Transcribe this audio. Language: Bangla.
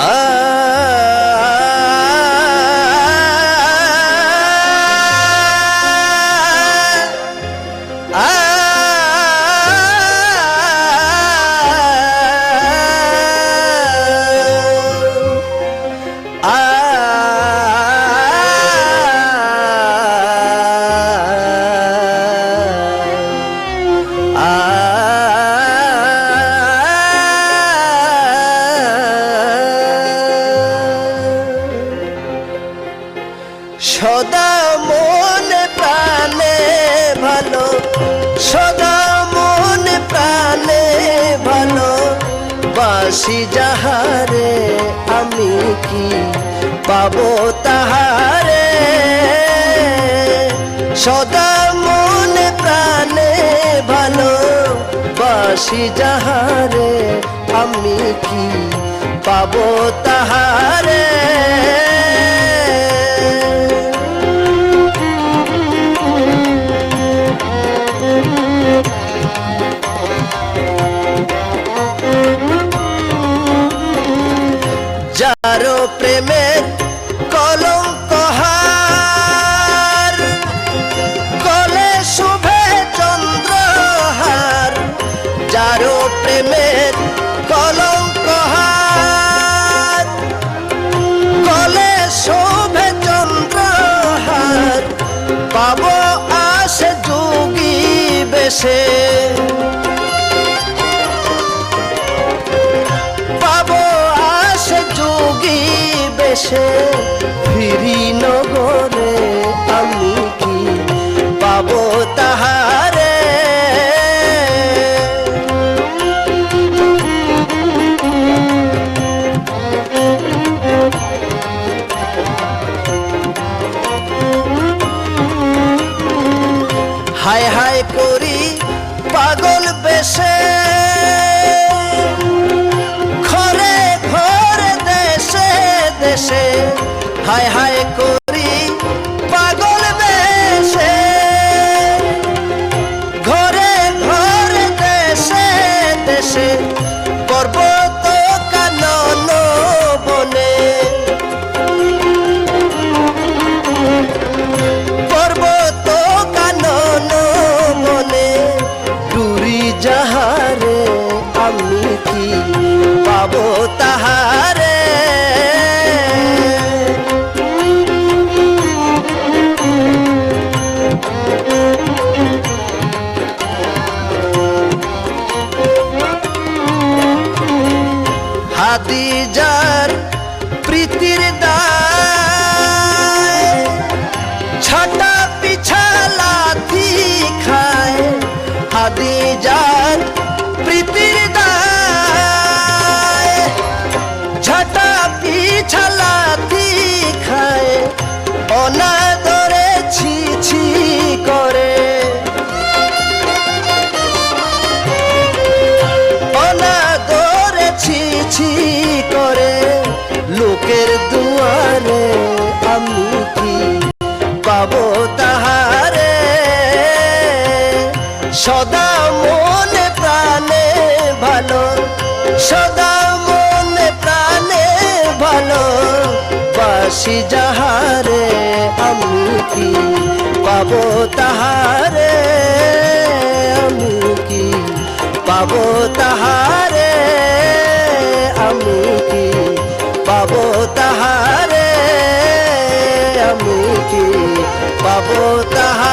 Ah! সদা মনে প্রাণে ভালো, সদা মনে প্রাণে ভালো। বাসি যাহারে আমি কি পাবো তাহারে? সদা মনে প্রাণে ভালো, বাসি যাহারে আমি কি পাবো তাহারে? পাব আসে যোগী বেশে। পাব আসে যোগী বেশে। ফিরি নগরে আমি করি পাগল বেশে। ঘরে ঘরে দেশে দেশে হায় হায় করি পাগল বেশে। ঘরে ঘরে দেশে দেশে পর্বত যার প্রীতির সদা মনে প্রাণে ভালো, সদা মনে প্রাণে ভালো। বাসি যাহারে আমি কি পাবো তাহারে? আমি কি পাবো তাহারে? আমি কি পাবো তাহারে? আমি কি পাবো তাহারে